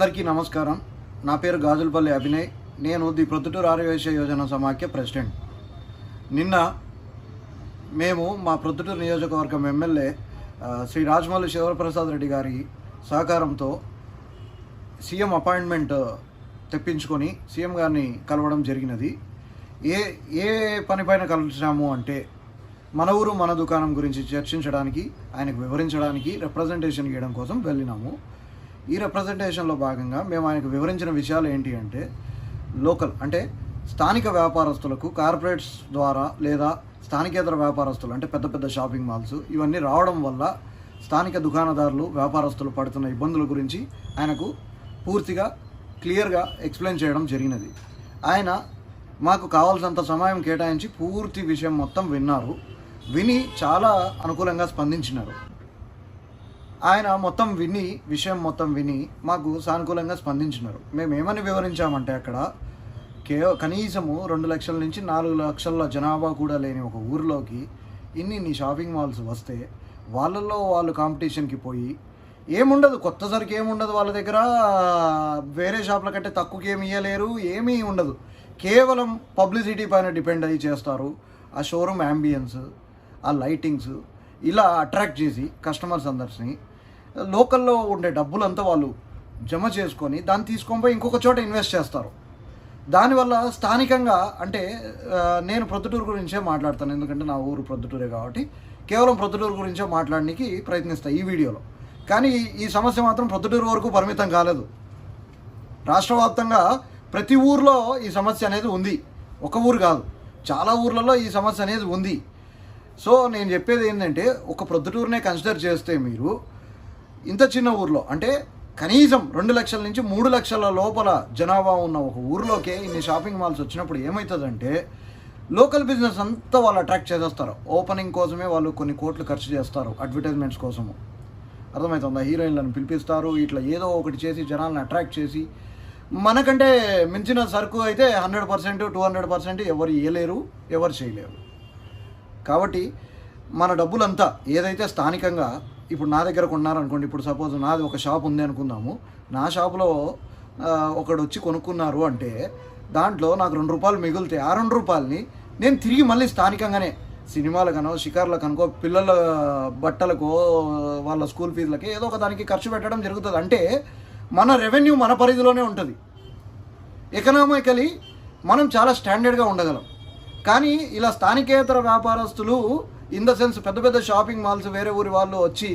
అందరికీ నమస్కారం. నా పేరు గాజులపల్లి అభినయ్. నేను ది ప్రొద్దుటూరు ఆరోగ్య యోజన సమాఖ్య ప్రెసిడెంట్. నిన్న మేము మా ప్రొద్దుటూరు నియోజకవర్గం ఎమ్మెల్యే శ్రీ రాజమౌళి శివప్రసాద్ రెడ్డి గారి సహకారంతో సీఎం అపాయింట్మెంట్ తెప్పించుకొని సీఎం గారిని కలవడం జరిగినది. ఏ ఏ పని పైన కలిసాము అంటే మన ఊరు మన దుకాణం గురించి చర్చించడానికి ఆయనకు వివరించడానికి రిప్రజెంటేషన్ ఇవ్వడం కోసం వెళ్ళినాము. ఈ రిప్రజెంటేషన్లో భాగంగా మేము ఆయనకు వివరించిన విషయాలు ఏంటి అంటే లోకల్ అంటే స్థానిక వ్యాపారస్తులకు కార్పొరేట్స్ ద్వారా లేదా స్థానికేతర వ్యాపారస్తులు అంటే పెద్ద పెద్ద షాపింగ్ మాల్స్ ఇవన్నీ రావడం వల్ల స్థానిక దుకాణదారులు వ్యాపారస్తులు పడుతున్న ఇబ్బందుల గురించి ఆయనకు పూర్తిగా క్లియర్గా ఎక్స్ప్లెయిన్ చేయడం జరిగినది. ఆయన మాకు కావాల్సినంత సమయం కేటాయించి పూర్తి విషయం మొత్తం విన్నారు. విని చాలా అనుకూలంగా స్పందించినారు. ఆయన మొత్తం విని విషయం మొత్తం విని మాకు సానుకూలంగా స్పందించినారు. మేము ఏమని వివరించామంటే అక్కడ కే కనీసము రెండు లక్షల నుంచి నాలుగు లక్షల జనాభా కూడా లేని ఒక ఊరిలోకి ఇన్ని ఇన్ని షాపింగ్ మాల్స్ వస్తే వాళ్ళల్లో వాళ్ళు కాంపిటీషన్కి పోయి ఏముండదు కొత్త సరికి ఏముండదు వాళ్ళ దగ్గర వేరే షాప్ల కంటే తక్కువకి ఏమి ఇవ్వలేరు ఏమీ ఉండదు. కేవలం పబ్లిసిటీ పైన డిపెండ్ అయ్యి చేస్తారు ఆ షోరూమ్ యాంబియన్స్ ఆ లైటింగ్స్ ఇలా అట్రాక్ట్ చేసి కస్టమర్స్ అందరిని లోకల్లో ఉండే డబ్బులంతా వాళ్ళు జమ చేసుకొని దాన్ని తీసుకొని పోయి ఇంకొక చోట ఇన్వెస్ట్ చేస్తారు. దానివల్ల స్థానికంగా అంటే నేను ప్రొద్దుటూరు గురించే మాట్లాడతాను. ఎందుకంటే నా ఊరు ప్రొద్దుటూరే కాబట్టి కేవలం ప్రొద్దుటూరు గురించే మాట్లాడడానికి ప్రయత్నిస్తాను ఈ వీడియోలో. కానీ ఈ సమస్య మాత్రం ప్రొద్దుటూరు వరకు పరిమితం కాలేదు. రాష్ట్ర వ్యాప్తంగా ప్రతి ఊర్లో ఈ సమస్య అనేది ఉంది. ఒక ఊరు కాదు. చాలా ఊర్లలో ఈ సమస్య అనేది ఉంది. సో నేను చెప్పేది ఏంటంటే ఒక ప్రొద్దుటూరునే కన్సిడర్ చేస్తే మీరు ఇంత చిన్న ఊర్లో అంటే కనీసం రెండు లక్షల నుంచి మూడు లక్షల లోపల జనాభా ఉన్న ఒక ఊర్లోకే ఇన్ని షాపింగ్ మాల్స్ వచ్చినప్పుడు ఏమవుతుందంటే లోకల్ బిజినెస్ అంతా వాళ్ళు అట్రాక్ట్ చేసేస్తారు. ఓపెనింగ్ కోసమే వాళ్ళు కొన్ని కోట్లు ఖర్చు చేస్తారు అడ్వర్టైజ్మెంట్స్ కోసము. అర్థమవుతుందా హీరోయిన్లను పిలిపిస్తారు ఇట్లా ఏదో ఒకటి చేసి జనాలను అట్రాక్ట్ చేసి మనకంటే మించిన సరుకు అయితే hundred percent two hundred percent ఎవరు ఇవ్వలేరు ఎవరు చేయలేరు. కాబట్టి మన డబ్బులంతా ఏదైతే స్థానికంగా ఇప్పుడు నా దగ్గర కొన్నారనుకోండి ఇప్పుడు సపోజ్ నాది ఒక షాప్ ఉంది అనుకుందాము. నా షాప్లో ఒకడు వచ్చి కొనుక్కున్నారు అంటే దాంట్లో నాకు రెండు రూపాయలు మిగులుతాయి ఆ రెండు రూపాయలని నేను తిరిగి మళ్ళీ స్థానికంగానే సినిమాలకనో షికార్లకనుకో పిల్లల బట్టలకో వాళ్ళ స్కూల్ ఫీజులకి ఏదో ఒక దానికి ఖర్చు పెట్టడం జరుగుతుంది. అంటే మన రెవెన్యూ మన పరిధిలోనే ఉంటుంది. ఎకనామికలీ మనం చాలా స్టాండర్డ్గా ఉండగలం. కానీ ఇలా స్థానికేతర వ్యాపారస్తులు ఇన్ ద సెన్స్ పెద్ద పెద్ద షాపింగ్ మాల్స్ వేరే ఊరి వాళ్ళు వచ్చి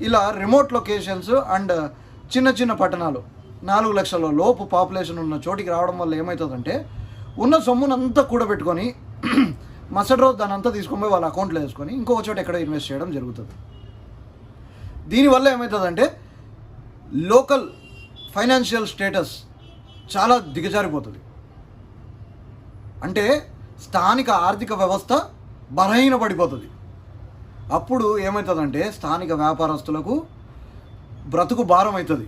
ఇలా రిమోట్ లొకేషన్స్ అండ్ చిన్న చిన్న పట్టణాలు నాలుగు లక్షల లోపు పాపులేషన్ ఉన్న చోటికి రావడం వల్ల ఏమవుతుందంటే ఉన్న సొమ్మునంతా కూడబెట్టుకొని మరుసటి రోజు దాని అంతా తీసుకొని పోయి వాళ్ళ అకౌంట్లో వేసుకొని ఇంకో చోట ఎక్కడ ఇన్వెస్ట్ చేయడం జరుగుతుంది. దీనివల్ల ఏమవుతుందంటే లోకల్ ఫైనాన్షియల్ స్టేటస్ చాలా దిగజారిపోతుంది. అంటే స్థానిక ఆర్థిక వ్యవస్థ బలహీన పడిపోతుంది అప్పుడు ఏమవుతుందంటే స్థానిక వ్యాపారస్తులకు బ్రతుకు భారం అవుతుంది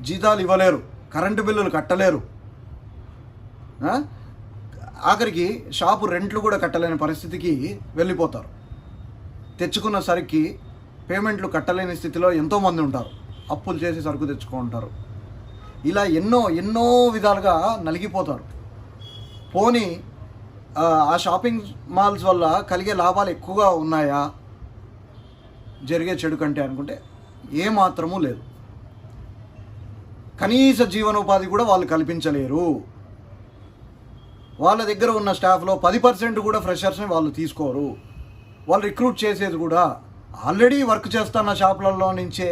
జీతాలు ఇవ్వలేరు. కరెంటు బిల్లులు కట్టలేరు. ఆఖరికి షాపు రెంట్లు కూడా కట్టలేని పరిస్థితికి వెళ్ళిపోతారు. తెచ్చుకున్న సరికి పేమెంట్లు కట్టలేని స్థితిలో ఎంతోమంది ఉంటారు. అప్పులు చేసి సరుకు తెచ్చుకుంటారు. ఇలా ఎన్నో ఎన్నో విధాలుగా నలిగిపోతారు. పోనీ ఆ షాపింగ్ మాల్స్ వల్ల కలిగే లాభాలు ఎక్కువగా ఉన్నాయా? జరిగే చెడు కంటే అనుకుంటే ఏమాత్రమూ లేదు. కనీస జీవనోపాధి కూడా వాళ్ళు కల్పించలేరు. వాళ్ళ దగ్గర ఉన్న స్టాఫ్లో పది పర్సెంట్ కూడా ఫ్రెషర్స్ని వాళ్ళు తీసుకోరు. వాళ్ళు రిక్రూట్ చేసేది కూడా ఆల్రెడీ వర్క్ చేస్తున్న షాపులలో నుంచే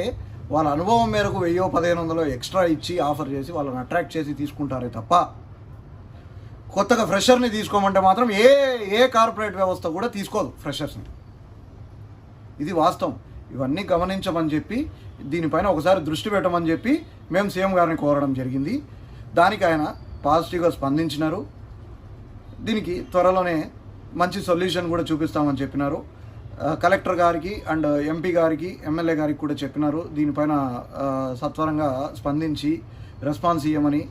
వాళ్ళ అనుభవం మేరకు వెయ్యో పదిహేను వందలు ఎక్స్ట్రా ఇచ్చి ఆఫర్ చేసి వాళ్ళని అట్రాక్ట్ చేసి తీసుకుంటారే తప్ప కొత్తగా ఫ్రెషర్ని తీసుకోమంటే మాత్రం ఏ ఏ కార్పొరేట్ వ్యవస్థ కూడా తీసుకోదు ఫ్రెషర్స్ని. ఇది వాస్తవం. ఇవన్నీ గమనించమని చెప్పి దీనిపైన ఒకసారి దృష్టి పెట్టమని చెప్పి మేము సీఎం గారిని కోరడం జరిగింది. దానికి ఆయన పాజిటివ్గా స్పందించినారు. దీనికి త్వరలోనే మంచి సొల్యూషన్ కూడా చూపిస్తామని చెప్పినారు. కలెక్టర్ గారికి అండ్ ఎంపీ గారికి ఎమ్మెల్యే గారికి కూడా చెప్పినారు. దీనిపైన సత్వరంగా స్పందించి రెస్పాన్స్ ఇవ్వమని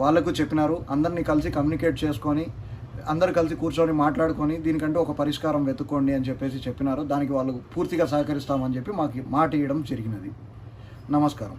వాళ్ళకు చెప్పినారు. అందరినీ కలిసి కమ్యూనికేట్ చేసుకొని అందరు కలిసి కూర్చొని మాట్లాడుకొని దీనికంటే ఒక పరిష్కారం వెతుక్కోండి అని చెప్పేసి చెప్పినారు. దానికి వాళ్ళు పూర్తిగా సహకరిస్తామని చెప్పి మాకు మాట ఇవ్వడం జరిగినది. నమస్కారం.